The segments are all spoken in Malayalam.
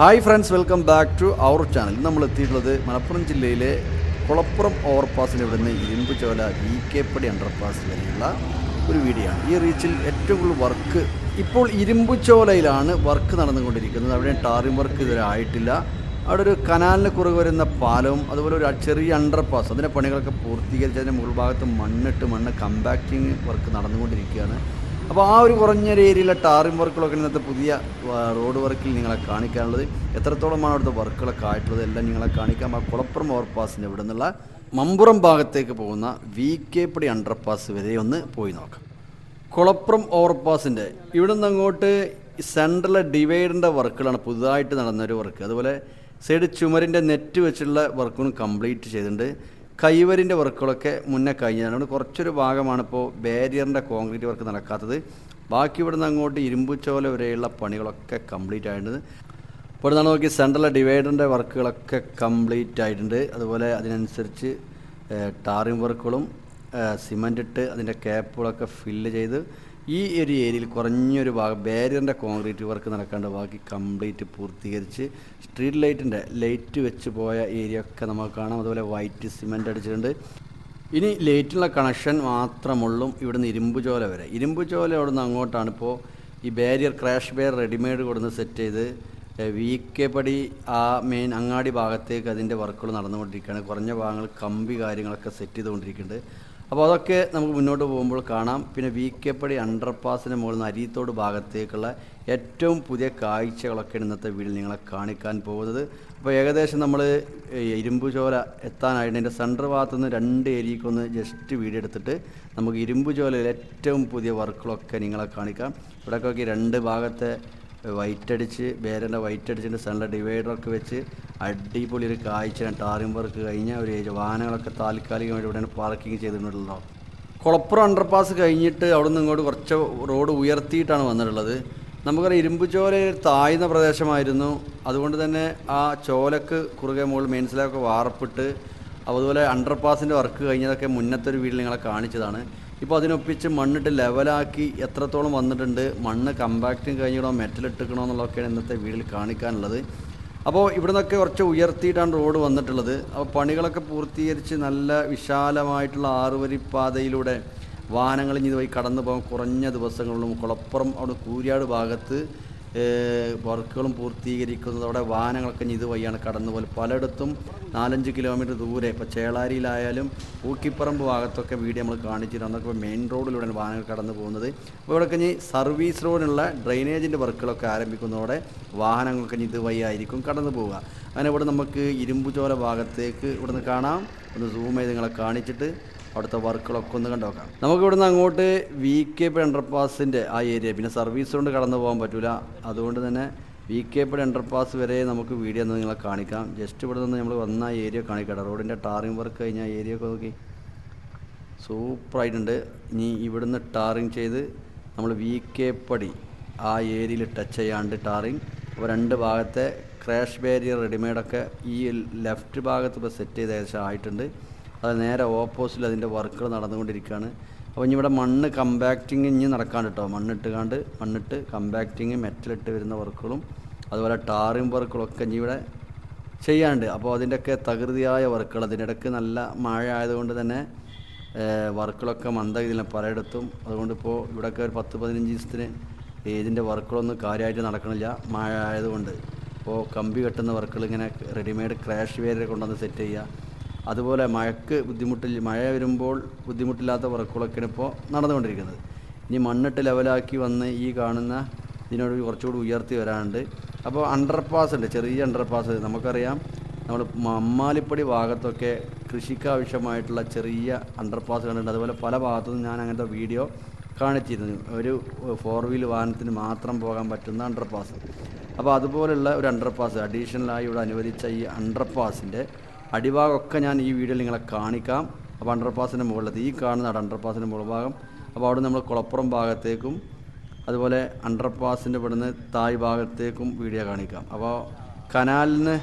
Hi friends welcome back to our channel നമ്മൾ എത്തിയിട്ടുള്ളത് മലപ്പുറം ജില്ലയിലെ കുളപ്പുറം ഓവർപാസിന് ഇവിടുന്ന് Irumbu Chola V K Padi underpass വരെയുള്ള ഒരു വീഡിയോ ആണ്. ഈ റീച്ചിൽ ഏറ്റവും കൂടുതൽ വർക്ക് ഇപ്പോൾ ഇരുമ്പ് ചോലയിലാണ് വർക്ക് നടന്നുകൊണ്ടിരിക്കുന്നത്. അവിടെ ടാറിംഗ് വർക്ക് ഇതുവരെ ആയിട്ടില്ല. അവിടെ ഒരു കനാലിന് കുറവ് വരുന്ന പാലവും അതുപോലെ ഒരു ചെറിയ അണ്ടർപാസ് അതിന്റെ പണികളൊക്കെ പൂർത്തീകരിച്ച് അതിന്റെ മുകൾ ഭാഗത്ത് മണ്ണിട്ട് മണ്ണ് കമ്പാക്റ്റിങ് വർക്ക് നടന്നുകൊണ്ടിരിക്കുകയാണ്. അപ്പോൾ ആ ഒരു കുറഞ്ഞ ഏരിയയിലെ ടാറിംഗ് വർക്കുകളൊക്കെ ഇന്നത്തെ പുതിയ റോഡ് വർക്കിൽ നിങ്ങളെ കാണിക്കാനുള്ളത്. എത്രത്തോളമാണ് അവിടുത്തെ വർക്കുകളൊക്കെ ആയിട്ടുള്ളത്? എല്ലാം നിങ്ങളെ കാണിക്കാം. ആ കുളപ്പുറം ഓവർപാസിന്റെ ഇവിടെ നിന്നുള്ള മമ്പുറം ഭാഗത്തേക്ക് പോകുന്ന വി പടി അണ്ടർപാസ് വരെ ഒന്ന് പോയി നോക്കാം. കുളപ്പുറം ഓവർപാസിന്റെ ഇവിടെ നിന്ന് അങ്ങോട്ട് സെൻട്രലെ ഡിവൈഡറിന്റെ വർക്കുകളാണ് പുതുതായിട്ട് നടന്നൊരു വർക്ക്. അതുപോലെ സൈഡ് ചുമരിന്റെ നെറ്റ് വെച്ചുള്ള വർക്കും കംപ്ലീറ്റ് ചെയ്തിട്ടുണ്ട്. കൈവരിന്റെ വർക്കുകളൊക്കെ മുന്നേ കഴിഞ്ഞതാണ് അതുകൊണ്ട് കുറച്ചൊരു ഭാഗമാണ് ഇപ്പോൾ ബാരിയറിന്റെ കോൺക്രീറ്റ് വർക്ക് നടക്കാത്തത്. ബാക്കി ഇവിടുന്ന് അങ്ങോട്ട് ഇരുമ്പു ചോല വരെയുള്ള പണികളൊക്കെ കംപ്ലീറ്റ് ആയിട്ടുണ്ട്. ഇപ്പോൾ നമ്മൾ നോക്കി സെൻട്രൽ ഡിവൈഡറിന്റെ വർക്കുകളൊക്കെ കംപ്ലീറ്റ് ആയിട്ടുണ്ട്. അതുപോലെ അതിനനുസരിച്ച് ടാറിംഗ് വർക്കുകളും സിമന്റ് ഇട്ട് അതിന്റെ ക്യാപ്പുകളൊക്കെ ഫില്ല് ചെയ്ത് ഈ ഒരു ഏരിയയിൽ കുറഞ്ഞൊരു ഭാഗം ബാരിയറിന്റെ കോൺക്രീറ്റ് വർക്ക് നടക്കേണ്ട ബാക്കി കംപ്ലീറ്റ് പൂർത്തീകരിച്ച് സ്ട്രീറ്റ് ലൈറ്റിന്റെ ലൈറ്റ് വെച്ച് പോയ ഏരിയ ഒക്കെ നമുക്ക് കാണാം. അതുപോലെ വൈറ്റ് സിമെന്റ് അടിച്ചിട്ടുണ്ട്. ഇനി ലൈറ്റിനുള്ള കണക്ഷൻ മാത്രമുള്ളൂ ഇവിടുന്ന് ഇരുമ്പ് ചോല വരെ. ഇരുമ്പ് ചോല അവിടുന്ന് അങ്ങോട്ടാണ് ഇപ്പോൾ ഈ ബാരിയർ ക്രാഷ് ബാരിയർ റെഡിമെയ്ഡ് കൊടുന്ന് സെറ്റ് ചെയ്ത് വി കെ പടി ആ മെയിൻ അങ്ങാടി ഭാഗത്തേക്ക് അതിന്റെ വർക്കുകൾ നടന്നുകൊണ്ടിരിക്കുകയാണ്. കുറഞ്ഞ ഭാഗങ്ങൾ കമ്പി കാര്യങ്ങളൊക്കെ സെറ്റ് ചെയ്തുകൊണ്ടിരിക്കുന്നുണ്ട്. അപ്പോൾ അതൊക്കെ നമുക്ക് മുന്നോട്ട് പോകുമ്പോൾ കാണാം. പിന്നെ വി കെ പടി അണ്ടർപാസിന് മുകളിൽ നിന്ന് അരിയത്തോട് ഭാഗത്തേക്കുള്ള ഏറ്റവും പുതിയ കാഴ്ചകളൊക്കെയാണ് ഇന്നത്തെ വീട്ടിൽ നിങ്ങളെ കാണിക്കാൻ പോകുന്നത്. അപ്പോൾ ഏകദേശം നമ്മൾ ഇരുമ്പ് ചോല എത്താനായിട്ട് എന്റെ സെന്റർ ഭാഗത്തു നിന്ന് രണ്ട് ഏരിയക്കൊന്ന് ജസ്റ്റ് വീഡിയോ എടുത്തിട്ട് നമുക്ക് ഇരുമ്പ് ചോലയിൽ ഏറ്റവും പുതിയ വർക്കുകളൊക്കെ നിങ്ങളെ കാണിക്കാം. ഇവിടെയൊക്കെ രണ്ട് ഭാഗത്തെ വൈറ്റ് അടിച്ച് ബേരന്റെ വൈറ്റ് സെന്റർ ഡിവൈഡറൊക്കെ വെച്ച് അടിപൊളി ഒരു കാഴ്ചയാണ് ടാറിംഗ് വർക്ക് കഴിഞ്ഞ ഒരു ഏരിയ വാഹനങ്ങളൊക്കെ താൽക്കാലികമായിട്ട് ഇവിടെയാണ് പാർക്കിംഗ് ചെയ്തിട്ടുണ്ടല്ലോ കുളപ്പുറം അണ്ടർപാസ് കഴിഞ്ഞിട്ട് അവിടെ നിന്ന് ഇങ്ങോട്ട് കുറച്ച് റോഡ് ഉയർത്തിയിട്ടാണ് വന്നിട്ടുള്ളത്. നമുക്കറിയാം ഇരുമ്പ് ചോല താഴ്ന്ന പ്രദേശമായിരുന്നു. അതുകൊണ്ട് തന്നെ ആ ചോലക്ക് കുറുകെ മുകളിൽ മെയിൻസിലൊക്കെ വാർപ്പിട്ട് അതുപോലെ അണ്ടർപാസിന്റെ വർക്ക് കഴിഞ്ഞതൊക്കെ മുന്നത്തെ ഒരു വീട്ടിൽ നിങ്ങളെ കാണിച്ചതാണ്. ഇപ്പോൾ അതിനൊപ്പിച്ച് മണ്ണിട്ട് ലെവലാക്കി എത്രത്തോളം വന്നിട്ടുണ്ട് മണ്ണ് കമ്പാക്റ്റും കഴിഞ്ഞിടോ മെറ്റൽ എന്നുള്ളതൊക്കെയാണ് ഇന്നത്തെ വീട്ടിൽ കാണിക്കാനുള്ളത്. അപ്പോൾ ഇവിടെ നിന്നൊക്കെ കുറച്ച് ഉയർത്തിയിട്ടാണ് റോഡ് വന്നിട്ടുള്ളത്. അപ്പോൾ പണികളൊക്കെ പൂർത്തീകരിച്ച് നല്ല വിശാലമായിട്ടുള്ള ആറുവരിപ്പാതയിലൂടെ വാഹനങ്ങൾ ഇനി കടന്നു പോകാൻ കുറഞ്ഞ ദിവസങ്ങളിലും കുളപ്പുറം അവിടെ കൂരിയാട് ഭാഗത്ത് വർക്കുകളും പൂർത്തീകരിക്കുന്നത് അവിടെ വാഹനങ്ങളൊക്കെ ഇനി ഇതുവഴിയാണ് കടന്നു പോലെ പലയിടത്തും നാലഞ്ച് കിലോമീറ്റർ ദൂരെ. ഇപ്പോൾ ചേളാരിയിലായാലും പൂക്കിപ്പറമ്പ് ഭാഗത്തൊക്കെ വീഡിയോ നമ്മൾ കാണിച്ചിരുന്നു അന്നൊക്കെ മെയിൻ റോഡിലൂടെയാണ് വാഹനങ്ങൾ കടന്നു പോകുന്നത്. അപ്പോൾ ഇവിടെ ഇനി സർവീസ് റോഡിനുള്ള ഡ്രെയിനേജിന്റെ വർക്കുകളൊക്കെ ആരംഭിക്കുന്നതോടെ വാഹനങ്ങൾക്ക് ഇനി ഇതുവഴി ആയിരിക്കും കടന്നു പോവുക. അങ്ങനെ ഇവിടെ നമുക്ക് ഇരുമ്പുചോല ഭാഗത്തേക്ക് ഇവിടുന്ന് കാണാം. ഒന്ന് സൂം ചെയ്ത് നിങ്ങളെ കാണിച്ചിട്ട് അവിടുത്തെ വർക്കുകളൊക്കെ ഒന്ന് കണ്ടു നോക്കാം. നമുക്ക് ഇവിടുന്ന് അങ്ങോട്ട് വി കെ പി അണ്ടർപാസിന്റെ ആ ഏരിയ പിന്നെ സർവീസ് കൊണ്ട് കടന്നു പോകാൻ പറ്റില്ല അതുകൊണ്ട് തന്നെ വി കെ പി അണ്ടർപാസ് വരെ നമുക്ക് വീഡിയോ ഒന്ന് നിങ്ങളെ കാണിക്കാം. ജസ്റ്റ് ഇവിടെ നിന്ന് നമ്മൾ വന്ന ഏരിയ കാണിക്കട്ടെ റോഡിന്റെ ടാറിങ് വർക്ക് കഴിഞ്ഞ ഏരിയ ഒക്കെ നോക്കി. സൂപ്പറായിട്ടുണ്ട് ഇനി ഇവിടുന്ന് ടാറിങ് ചെയ്ത് നമ്മൾ വി കെ പടി ആ ഏരിയയിൽ ടച്ച് ചെയ്യാണ്ട് ടാറിങ്. അപ്പോൾ രണ്ട് ഭാഗത്തെ ക്രാഷ് ബാരിയർ റെഡിമെയ്ഡൊക്കെ ഈ ലെഫ്റ്റ് ഭാഗത്ത് ഇപ്പോൾ സെറ്റ് ചെയ്ത് ഏകദേശം ആയിട്ടുണ്ട്. അത് നേരെ ഓപ്പോസിറ്റിൽ അതിന്റെ വർക്കുകൾ നടന്നുകൊണ്ടിരിക്കുകയാണ് അപ്പോൾ ഇനി ഇവിടെ മണ്ണ് കമ്പാക്റ്റിങ് ഇനി നടക്കാണ്ട് കേട്ടോ മണ്ണിട്ടുകാണ്ട് മണ്ണിട്ട് കമ്പാക്റ്റിങ് മെറ്റലിട്ട് വരുന്ന വർക്കുകളും അതുപോലെ ടാറിംഗ് വർക്കുകളൊക്കെ ഇനി ഇവിടെ ചെയ്യാണ്ട് അപ്പോൾ അതിന്റെയൊക്കെ തകൃതിയായ വർക്കുകൾ അതിനിടയ്ക്ക് നല്ല മഴ ആയതുകൊണ്ട് തന്നെ വർക്കുകളൊക്കെ മന്ദഗതിയില്ല പലയിടത്തും. അതുകൊണ്ട് ഇപ്പോൾ ഇവിടെയൊക്കെ ഒരു പത്ത് പതിനഞ്ച് ദിവസത്തിന് ഇതിന്റെ വർക്കുകളൊന്നും കാര്യമായിട്ട് നടക്കണില്ല മഴ ആയതുകൊണ്ട്. ഇപ്പോൾ കമ്പി കെട്ടുന്ന വർക്കുകൾ ഇങ്ങനെ റെഡിമെയ്ഡ് ക്രാഷ് വേരെ കൊണ്ടുവന്ന് സെറ്റ് ചെയ്യുക. അതുപോലെ മഴക്ക് ബുദ്ധിമുട്ടിൽ മഴ വരുമ്പോൾ ബുദ്ധിമുട്ടില്ലാത്ത വർക്കുകളൊക്കെയാണ് ഇപ്പോൾ നടന്നുകൊണ്ടിരിക്കുന്നത്. ഇനി മണ്ണിട്ട് ലെവലാക്കി വന്ന് ഈ കാണുന്ന ഇതിനോട് കുറച്ചുകൂടി ഉയർത്തി വരാനുണ്ട്. അപ്പോൾ അണ്ടർപാസ് ഉണ്ട് ചെറിയ അണ്ടർപാസ് നമുക്കറിയാം നമ്മൾ മമ്മാലിപ്പടി ഭാഗത്തൊക്കെ കൃഷിക്കാവശ്യമായിട്ടുള്ള ചെറിയ അണ്ടർപാസ് കണ്ടിട്ടുണ്ട്. അതുപോലെ പല ഭാഗത്തുനിന്നും ഞാൻ അങ്ങനത്തെ വീഡിയോ കാണിച്ചിരുന്നു. ഒരു ഫോർ വീൽ വാഹനത്തിന് മാത്രം പോകാൻ പറ്റുന്ന അണ്ടർപാസ് അപ്പോൾ അതുപോലുള്ള ഒരു അണ്ടർപാസ് അഡീഷണലായി ഇവിടെ അനുവദിച്ച ഈ അണ്ടർപാസിന്റെ അടിഭാഗമൊക്കെ ഞാൻ ഈ വീഡിയോയിൽ നിങ്ങളെ കാണിക്കാം. അപ്പോൾ അണ്ടർപാസിന്റെ മുകളിലത്ത് ഈ കാണുന്ന അണ്ടർപാസിന്റെ മുകൾ ഭാഗം. അപ്പോൾ അവിടെ നമ്മൾ കുളപ്പുറം ഭാഗത്തേക്കും അതുപോലെ അണ്ടർപാസിന്റെ ഇവിടുന്ന് തായ് ഭാഗത്തേക്കും വീഡിയോ കാണിക്കാം. അപ്പോൾ കനാലിന്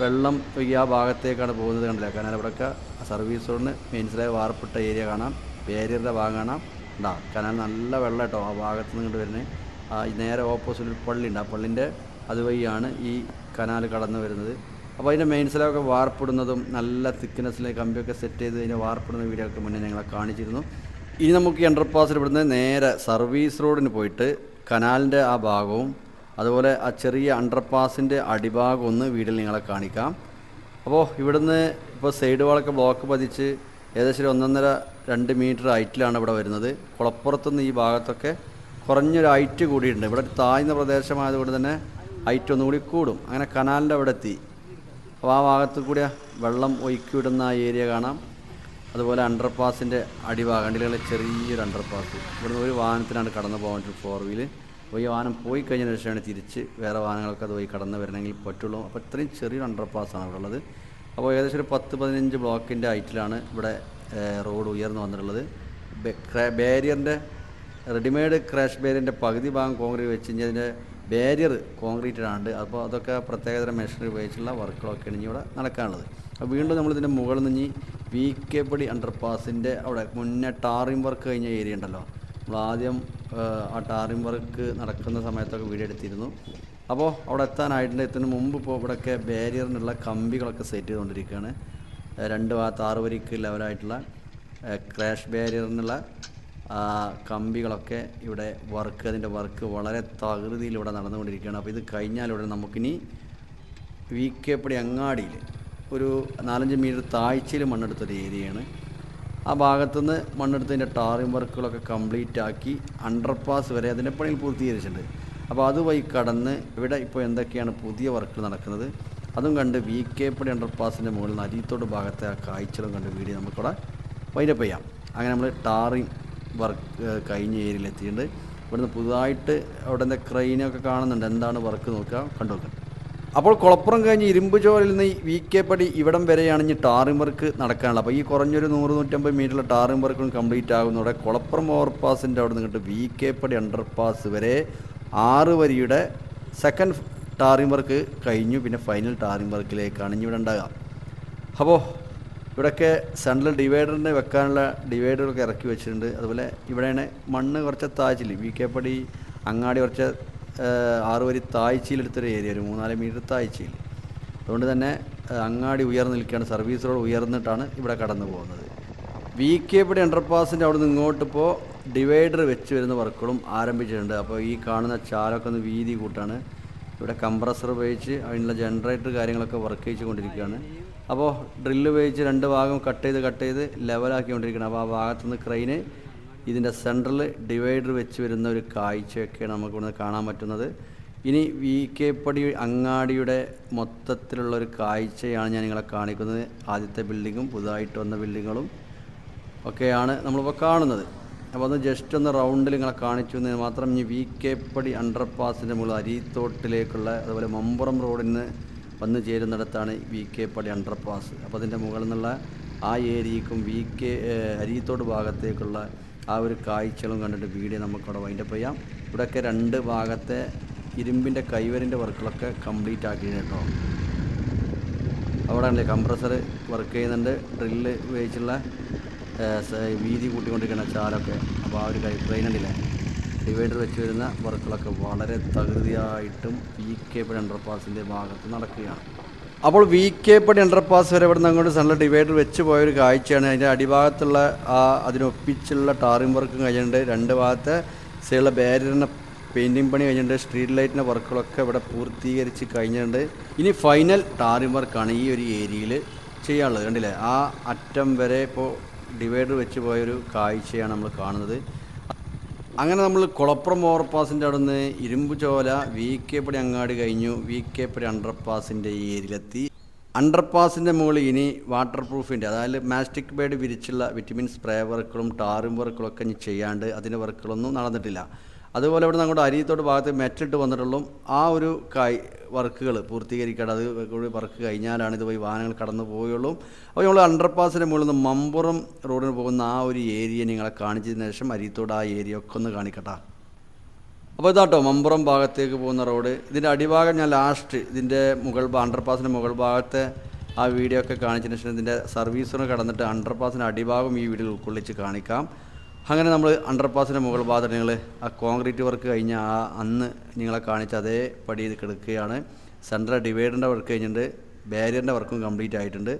വെള്ളം ആ ഭാഗത്തേക്കാണ് പോകുന്നത് കണ്ടില്ല? കനാൽ ഇവിടെയൊക്കെ സർവീസ് റോഡിന് മെയിൻസിലായി വാർപ്പിട്ട ഏരിയ കാണാം. ബാരിയറിന്റെ ഭാഗം കാണാം. ഉണ്ടാ കനാൽ നല്ല വെള്ളം കേട്ടോ ആ ഭാഗത്ത് നിന്ന് ഇങ്ങോട്ട് വരുന്നത്. നേരെ ഓപ്പോസിറ്റ് ഒരു പള്ളിയുണ്ട്. ആ പള്ളിന്റെ അതുവഴിയാണ് ഈ കനാൽ കടന്നു വരുന്നത്. അപ്പോൾ അതിന്റെ മെയിൻസിലൊക്കെ വാർപ്പിടുന്നതും നല്ല തിക്നെസ്സിലെ കമ്പിയൊക്കെ സെറ്റ് ചെയ്ത് അതിന്റെ വാർപ്പിടുന്ന വീഡിയോ ഒക്കെ മുന്നേ ഞങ്ങളെ കാണിച്ചിരുന്നു. ഇനി നമുക്ക് എന്റർപാസിൽ ഇവിടുന്ന് നേരെ സർവീസ് റോഡിന് പോയിട്ട് കനാലിന്റെ ആ ഭാഗവും അതുപോലെ ആ ചെറിയ അണ്ടർപാസിന്റെ അടിഭാഗം ഒന്ന് വീടിൽ നിങ്ങളെ കാണിക്കാം. അപ്പോൾ ഇവിടുന്ന് ഇപ്പോൾ സൈഡ് വാളൊക്കെ ബ്ലോക്ക് പതിച്ച് ഏകദേശം ഒന്നൊന്നര രണ്ട് മീറ്റർ ഹൈറ്റിലാണ് ഇവിടെ വരുന്നത്. കുളപ്പുറത്തുനിന്ന് ഈ ഭാഗത്തൊക്കെ കുറഞ്ഞൊരു ഹൈറ്റ് കൂടിയിട്ടുണ്ട്. ഇവിടെ താഴ്ന്ന പ്രദേശമായതുകൊണ്ട് തന്നെ ഹൈറ്റ് ഒന്നുകൂടി കൂടും. അങ്ങനെ കനാലിന്റെ അവിടെ എത്തി. അപ്പോൾ ആ ഭാഗത്ത് കൂടി വെള്ളം ഒഴുക്കി വിടുന്ന ആ ഏരിയ കാണാം. അതുപോലെ അണ്ടർപാസിന്റെ അടിഭാഗം കണ്ടില്ലേ? ചെറിയൊരു അണ്ടർപാസ് ഇവിടുന്ന് ഒരു വാഹനത്തിനാണ് കടന്നു പോകാൻ ഫോർ വീൽ അപ്പോൾ ഈ വാഹനം പോയി കഴിഞ്ഞ ശേഷമാണ് തിരിച്ച് വേറെ വാഹനങ്ങളൊക്കെ അത് പോയി കടന്നു വരണമെങ്കിൽ പറ്റുള്ളൂ. അപ്പോൾ ഇത്രയും ചെറിയൊരു അണ്ടർപാസ്സാണ് ഇവിടെ ഉള്ളത്. അപ്പോൾ ഏകദേശം ഒരു പത്ത് പതിനഞ്ച് ബ്ലോക്കിന്റെ ഹൈറ്റിലാണ് ഇവിടെ റോഡ് ഉയർന്നു വന്നിട്ടുള്ളത്. ബാരിയറിന്റെ റെഡിമെയ്ഡ് ക്രാഷ് ബാരിയറിന്റെ പകുതി ഭാഗം കോൺക്രീറ്റ് വെച്ച് കഴിഞ്ഞാൽ ബാരിയർ കോൺക്രീറ്റഡാണ് അപ്പോൾ അതൊക്കെ പ്രത്യേകതരം മെഷീനറി ഉപയോഗിച്ചുള്ള വർക്കുകളൊക്കെയാണ് ഇനി ഇവിടെ നടക്കാനുള്ളത്. അപ്പോൾ വീണ്ടും നമ്മളിതിന്റെ മുകളിൽ നിന്ന് വി കെ പടി അണ്ടർപാസിന്റെ അവിടെ മുന്നേ ടാറിംഗ് വർക്ക് കഴിഞ്ഞ ഏരിയ ഉണ്ടല്ലോ. നമ്മൾ ആദ്യം ആ ടാറിംഗ് വർക്ക് നടക്കുന്ന സമയത്തൊക്കെ വീഡിയോ എടുത്തിരുന്നു. അപ്പോൾ അവിടെ എത്താനായിട്ടുണ്ട് എത്തുന്ന മുമ്പ് ഇപ്പോൾ ഇവിടെയൊക്കെ ബാരിയറിനുള്ള കമ്പികളൊക്കെ സെറ്റ് ചെയ്തുകൊണ്ടിരിക്കുകയാണ്. രണ്ട് ഭാഗത്ത് ആറ് വരിക്ക് ലെവലായിട്ടുള്ള ക്രാഷ് ബാരിയറിനുള്ള ആ കമ്പികളൊക്കെ ഇവിടെ വർക്ക് അതിന്റെ വർക്ക് വളരെ തകൃതിയിൽ ഇവിടെ നടന്നുകൊണ്ടിരിക്കുകയാണ്. അപ്പോൾ ഇത് കഴിഞ്ഞാൽ ഉടനെ നമുക്കിനി വി കെ പടി അങ്ങാടിയിൽ ഒരു നാലഞ്ച് മീറ്റർ താഴ്ചയിൽ മണ്ണെടുത്തൊരു ഏരിയയാണ്. ആ ഭാഗത്തുനിന്ന് മണ്ണെടുത്തതിന്റെ ടാറിംഗ് വർക്കുകളൊക്കെ കംപ്ലീറ്റ് ആക്കി അണ്ടർപാസ് വരെ അതിന്റെ പണിയിൽ പൂർത്തീകരിച്ചിട്ടുണ്ട്. അപ്പോൾ അതുവഴി കടന്ന് ഇവിടെ ഇപ്പോൾ എന്തൊക്കെയാണ് പുതിയ വർക്കുകൾ നടക്കുന്നത് അതും കണ്ട് വി കെ പടി അണ്ടർപാസിന്റെ മുകളിൽ നിന്ന് അരിത്തോട് ഭാഗത്തെ ആ കാഴ്ചകളും കണ്ട് വീഡിയോ നമുക്കിവിടെ വൈൻഡപ്പ് ചെയ്യാം. അങ്ങനെ നമ്മൾ ടാറിങ് വർക്ക് കഴിഞ്ഞ ഏരിയയിൽ എത്തിയിട്ടുണ്ട്. ഇവിടുന്ന് പുതുതായിട്ട് അവിടെ നിന്ന് ക്രെയിനൊക്കെ കാണുന്നുണ്ട്. എന്താണ് വർക്ക് നോക്കുക. കണ്ടു നോക്കുക അപ്പോൾ കുളപ്പുറം കഴിഞ്ഞ് ഇരുമ്പ് ചോലിൽ നിന്ന് വി കെ പടി ഇവിടം വരെയാണ് ഇനി ടാറിംഗ് വർക്ക് നടക്കാനുള്ളത്. അപ്പോൾ ഈ കുറഞ്ഞൊരു നൂറ് നൂറ്റമ്പത് മീറ്ററിലെ ടാറിംഗ് വർക്കും കംപ്ലീറ്റ് ആകുന്നതോടെ കുളപ്പുറം ഓവർപാസിന്റെ അവിടെ നിന്നിട്ട് വി കെ പടി അണ്ടർപാസ് വരെ ആറ് വരിയുടെ സെക്കൻഡ് ടാറിംഗ് വർക്ക് കഴിഞ്ഞു. പിന്നെ ഫൈനൽ ടാറിംഗ് വർക്കിലേക്കാണ് ഇനി ഇവിടെ ഉണ്ടാകുക അപ്പോൾ ഇവിടെയൊക്കെ സെൻട്രൽ ഡിവൈഡറിന് വെക്കാനുള്ള ഡിവൈഡറൊക്കെ ഇറക്കി വെച്ചിട്ടുണ്ട്. അതുപോലെ ഇവിടെയാണ് മണ്ണ് കുറച്ച് താഴ്ചയിൽ വി കെ പടി അങ്ങാടി കുറച്ച് ആറ് വരി താഴ്ചയിലെടുത്തൊരു ഏരിയ ഒരു മൂന്നാൽ മീറ്റർ താഴ്ചയിൽ. അതുകൊണ്ട് തന്നെ അങ്ങാടി ഉയർന്നു നിൽക്കുകയാണ്. സർവീസ് റോഡ് ഉയർന്നിട്ടാണ് ഇവിടെ കടന്നു പോകുന്നത്. വി കെ പടി അണ്ടർപാസിന്റെ അവിടെ നിന്ന് ഇങ്ങോട്ട് ഇപ്പോൾ ഡിവൈഡർ വെച്ച് വരുന്ന വർക്കുകളും ആരംഭിച്ചിട്ടുണ്ട്. അപ്പോൾ ഈ കാണുന്ന ചാലൊക്കെ ഒന്ന് വീതി കൂട്ടാണ്. ഇവിടെ കംപ്രസർ ഉപയോഗിച്ച് അതിനുള്ള ജനറേറ്റർ കാര്യങ്ങളൊക്കെ വർക്ക് ചെയ്തുകൊണ്ടിരിക്കുകയാണ് അപ്പോൾ ഡ്രില്ല് ഉപയോഗിച്ച് രണ്ട് ഭാഗം കട്ട് ചെയ്ത് കട്ട് ചെയ്ത് ലെവലാക്കിക്കൊണ്ടിരിക്കണം അപ്പോൾ ആ ഭാഗത്തുനിന്ന് ക്രെയിന് ഇതിന്റെ സെൻട്രൽ ഡിവൈഡർ വെച്ച് വരുന്ന ഒരു കാഴ്ചയൊക്കെയാണ് നമുക്ക് ഇവിടുന്ന് കാണാൻ പറ്റുന്നത്. ഇനി വി കെ പടി അങ്ങാടിയുടെ മൊത്തത്തിലുള്ള ഒരു കാഴ്ചയാണ് ഞാൻ നിങ്ങളെ കാണിക്കുന്നത്. ആദ്യത്തെ ബിൽഡിങ്ങും പുതുതായിട്ട് വന്ന ബിൽഡിങ്ങുകളും ഒക്കെയാണ് നമ്മളിപ്പോൾ കാണുന്നത്. അപ്പോൾ അത് ജസ്റ്റ് ഒന്ന് റൗണ്ടിൽ നിങ്ങളെ കാണിച്ചു എന്ന് മാത്രം ഇനി വി കെ പടി അണ്ടർപാസിന്റെ മുകളിൽ അരീത്തോട്ടിലേക്കുള്ള അതുപോലെ മമ്പുറം റോഡിൽ നിന്ന് വന്നു ചേരുന്നിടത്താണ് വി കെ പള്ളി അണ്ടർപാസ് അപ്പോൾ അതിന്റെ മുകളിൽ നിന്നുള്ള ആ ഏരിയക്കും വി കെ അരിയത്തോട് ഭാഗത്തേക്കുള്ള ആ ഒരു കാഴ്ചകളും കണ്ടിട്ട് വീഡിയോ നമുക്കവിടെ വൈൻഡപ്പ് ചെയ്യാം. ഇവിടെയൊക്കെ രണ്ട് ഭാഗത്തെ ഇരുമ്പിന്റെ കൈവരിന്റെ വർക്കുകളൊക്കെ കംപ്ലീറ്റ് ആക്കി കേട്ടോ. അവിടെ കംപ്രസർ വർക്ക് ചെയ്യുന്നുണ്ട്. ഡ്രില്ല് ഉപയോഗിച്ചുള്ള വീതി കൂട്ടിക്കൊണ്ടിരിക്കുന്ന ചാലൊക്കെ. അപ്പോൾ ആ ഒരു ട്രെയിൻ ഉണ്ടല്ലേ ഡിവൈഡർ വെച്ച് വരുന്ന വർക്കുകളൊക്കെ വളരെ തകൃതിയായിട്ടും വി കെ പടി അണ്ടർപാസിന്റെ ഭാഗത്ത് നടക്കുകയാണ്. അപ്പോൾ വി കെ പടി അണ്ടർപാസ് വരെ ഇവിടെ നിന്ന് അങ്ങോട്ട് സൺല ഡിവൈഡർ വെച്ച് പോയൊരു കാഴ്ചയാണ്. അതിന്റെ അടിഭാഗത്തുള്ള ആ അതിനൊപ്പിച്ചുള്ള ടാറിംഗ് വർക്കും കഴിഞ്ഞിട്ടുണ്ട്. രണ്ട് ഭാഗത്ത് സൈഡിലെ ബാരിയറിന്റെ പെയിന്റിങ് പണി കഴിഞ്ഞിട്ടുണ്ട്. സ്ട്രീറ്റ് ലൈറ്റിന്റെ വർക്കുകളൊക്കെ ഇവിടെ പൂർത്തീകരിച്ച് കഴിഞ്ഞിട്ടുണ്ട്. ഇനി ഫൈനൽ ടാറിംഗ് വർക്കാണ് ഈ ഒരു ഏരിയയിൽ ചെയ്യാനുള്ളത്. കണ്ടില്ലേ? ആ അറ്റം വരെ ഇപ്പോൾ ഡിവൈഡർ വെച്ച് പോയൊരു കാഴ്ചയാണ് നമ്മൾ കാണുന്നത്. അങ്ങനെ നമ്മൾ കുളപ്പുറം ഓവർപാസിന്റെ അവിടെ നിന്ന് ഇരുമ്പ് ചോല വി കെ പടി അങ്ങാടി കഴിഞ്ഞു. വി കെ പടി അണ്ടർപാസിന്റെ ഈ ഏരിയയിലെത്തി. അണ്ടർപാസിന്റെ മുകളിൽ ഇനി വാട്ടർ പ്രൂഫിന്റെ അതായത് മാസ്റ്റിക് ബേഡ് വിരിച്ചുള്ള വിറ്റമിൻ സ്പ്രേ വർക്കുകളും ടാറും വർക്കുകളൊക്കെ ഇനി ചെയ്യാണ്ട് അതിന്റെ വർക്കുകളൊന്നും നടന്നിട്ടില്ല. അതുപോലെ ഇവിടെ നമ്മുടെ അരിയത്തോട് ഭാഗത്ത് മെറ്റിട്ട് വന്നിട്ടുള്ളൂ ആ ഒരു കായ് വർക്കുകൾ പൂർത്തീകരിക്കാണ്ട് അത് വർക്ക് കഴിഞ്ഞാലാണ് ഇത് പോയി വാഹനങ്ങൾ കടന്നു പോവുകയുള്ളൂ. അപ്പോൾ നമ്മൾ അണ്ടർപാസിന്റെ മുകളിൽ നിന്ന് മമ്പുറം റോഡിന് പോകുന്ന ആ ഒരു ഏരിയ നിങ്ങളെ കാണിച്ചതിന് ശേഷം അരിയത്തോട് ആ ഏരിയ ഒക്കെ ഒന്ന് കാണിക്കട്ടെ. അപ്പോൾ ഇതാട്ടോ മമ്പുറം ഭാഗത്തേക്ക് പോകുന്ന റോഡ്. ഇതിന്റെ അടിഭാഗം ഞാൻ ലാസ്റ്റ് ഇതിന്റെ മുകൾ അണ്ടർപാസിന്റെ മുകൾ ഭാഗത്തെ ആ വീഡിയോ ഒക്കെ കാണിച്ചതിന് ശേഷം ഇതിന്റെ സർവീസിന് കടന്നിട്ട് അണ്ടർപാസിന്റെ അടിഭാഗം ഈ വീഡിയോയിൽ ഉൾക്കൊള്ളിച്ച് കാണിക്കാം. അങ്ങനെ നമ്മൾ അണ്ടർപാസിന്റെ മുകൾ ഭാഗത്ത് നിങ്ങൾ ആ കോൺക്രീറ്റ് വർക്ക് കഴിഞ്ഞ ആ അന്ന് നിങ്ങളെ കാണിച്ച അതേ പടി ഇത് കിടക്കുകയാണ്. സെൻട്രൽ ഡിവൈഡറിന്റെ വർക്ക് കഴിഞ്ഞിട്ടുണ്ട് ബാരിയറിന്റെ വർക്കും കംപ്ലീറ്റ് ആയിട്ടുണ്ട്.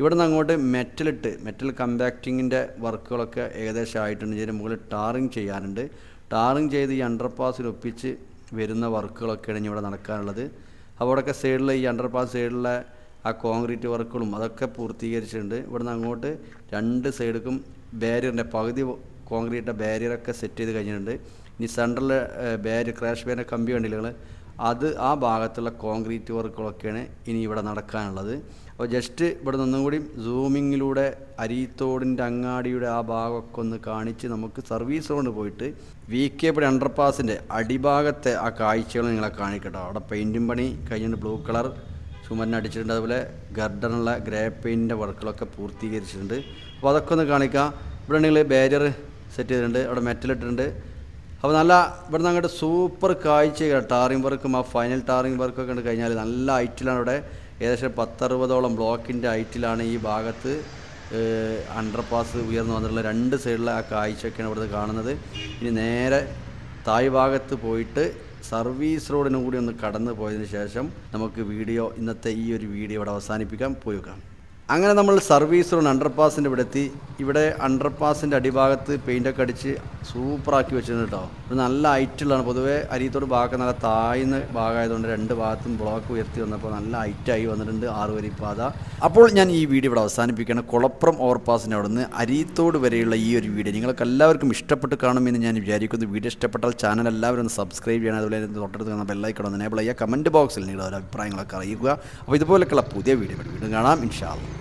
ഇവിടെ നിന്ന് അങ്ങോട്ട് മെറ്റലിട്ട് മെറ്റൽ കമ്പാക്റ്റിങ്ങിന്റെ വർക്കുകളൊക്കെ ഏകദേശം ആയിട്ടുണ്ട്. ഇതിന് മുകളിൽ ടാറിങ് ചെയ്യാനുണ്ട്. ടാറിങ് ചെയ്ത് ഈ അണ്ടർപാസിലൊപ്പിച്ച് വരുന്ന വർക്കുകളൊക്കെയാണ് ഇവിടെ നടക്കാനുള്ളത്. അവിടെയൊക്കെ സൈഡിൽ ഈ അണ്ടർപാസ് സൈഡിലെ ആ കോൺക്രീറ്റ് വർക്കുകളും അതൊക്കെ പൂർത്തീകരിച്ചിട്ടുണ്ട്. ഇവിടുന്ന് അങ്ങോട്ട് രണ്ട് സൈഡിലും ബാരിയറിന്റെ പകുതി കോൺക്രീറ്റ് ബാരിയറൊക്കെ സെറ്റ് ചെയ്ത് കഴിഞ്ഞിട്ടുണ്ട്. ഇനി സെൻട്രൽ ബാരിയർ ക്രാഷ് ബാരിയർ കമ്പി കണ്ടില്ല അത് ആ ഭാഗത്തുള്ള കോൺക്രീറ്റ് വർക്കുകളൊക്കെയാണ് ഇനി ഇവിടെ നടക്കാനുള്ളത്. അപ്പോൾ ജസ്റ്റ് ഇവിടെ നിന്നും കൂടി സൂമിങ്ങിലൂടെ അരീത്തോടിന്റെ അങ്ങാടിയുടെ ആ ഭാഗമൊക്കെ ഒന്ന് കാണിച്ച് നമുക്ക് സർവീസ് കൊണ്ട് പോയിട്ട് വി കെ പടി അണ്ടർപാസിന്റെ അടിഭാഗത്തെ ആ കാഴ്ചകൾ നിങ്ങളെ കാണിക്കട്ടോ. അവിടെ പെയിന്റും പണി കഴിഞ്ഞിട്ട് ബ്ലൂ കളർ ചുമരിന് അടിച്ചിട്ടുണ്ട്. അതുപോലെ ഗർഡനുള്ള ഗ്രേ പെയിന്റിന്റെ വർക്കുകളൊക്കെ പൂർത്തീകരിച്ചിട്ടുണ്ട്. അപ്പോൾ അതൊക്കെ ഒന്ന് കാണിക്കാം. ഇവിടെ നിങ്ങൾ ബാരിയർ സെറ്റ് ചെയ്തിട്ടുണ്ട് അവിടെ മെറ്റൽ ഇട്ടിട്ടുണ്ട്. അപ്പോൾ നല്ല ഇവിടുന്ന് അങ്ങോട്ട് സൂപ്പർ കാഴ്ച ടാറിംഗ് വർക്കും ആ ഫൈനൽ ടാറിംഗ് വർക്കൊക്കെ ഉണ്ട് കഴിഞ്ഞാൽ നല്ല ഹൈറ്റിലാണ് ഇവിടെ. ഏകദേശം പത്തറുപതോളം ബ്ലോക്കിന്റെ ഹൈറ്റിലാണ് ഈ ഭാഗത്ത് അണ്ടർപാസ് ഉയർന്നു വന്നിട്ടുള്ള രണ്ട് സൈഡിലെ ആ കാഴ്ചയൊക്കെയാണ് ഇവിടുന്ന് കാണുന്നത്. ഇനി നേരെ തായ് ഭാഗത്ത് പോയിട്ട് സർവീസ് റോഡിനും കൂടി ഒന്ന് കടന്നു പോയതിന് ശേഷം നമുക്ക് വീഡിയോ ഇന്നത്തെ ഈ ഒരു വീഡിയോ ഇവിടെ അവസാനിപ്പിക്കാം. പോയി അങ്ങനെ നമ്മൾ സർവീസ് റോഡ് അണ്ടർപാസിന്റെ ഇവിടെ എത്തി. ഇവിടെ അണ്ടർപാസിന്റെ അടിഭാഗത്ത് പെയിന്റൊക്കെ അടിച്ച് സൂപ്പറാക്കി വെച്ചിട്ടുണ്ട് കേട്ടോ. ഇത് നല്ല ഹൈറ്റുള്ളതാണ്. പൊതുവേ അരിയത്തോട് ഭാഗം നല്ല താഴ്ന്ന ഭാഗമായതുകൊണ്ട് രണ്ട് ഭാഗത്തും ബ്ലോക്ക് ഉയർത്തി വന്നപ്പോൾ നല്ല ഹൈറ്റായി വന്നിട്ടുണ്ട് ആറ് വരി പാത അപ്പോൾ ഞാൻ ഈ വീഡിയോ ഇവിടെ അവസാനിപ്പിക്കുകയാണ്. കുളപ്പുറം ഓവർപാസിന്റെ നിന്ന് അരിയത്തോട് വരെയുള്ള ഈ ഒരു വീഡിയോ നിങ്ങൾക്ക് എല്ലാവർക്കും ഇഷ്ടപ്പെട്ട് കാണുമെന്ന് ഞാൻ വിചാരിക്കുന്നു. വീഡിയോ ഇഷ്ടപ്പെട്ടാൽ ചാനൽ എല്ലാവരും ഒന്ന് സബ്സ്ക്രൈബ് ചെയ്യണം. അതുപോലെ തൊട്ടടുത്ത് കാണുന്ന ബെല്ലൈക്കണം ഒന്ന് എനേബിൾ ചെയ്യുക. കമന്റ് ബോക്സിൽ നിങ്ങളുടെ അഭിപ്രായങ്ങളൊക്കെ അറിയിക്കുക. അപ്പോൾ ഇതുപോലെയൊക്കെയുള്ള പുതിയ വീഡിയോ വീണ്ടും കാണാം. ഇൻഷാല്ല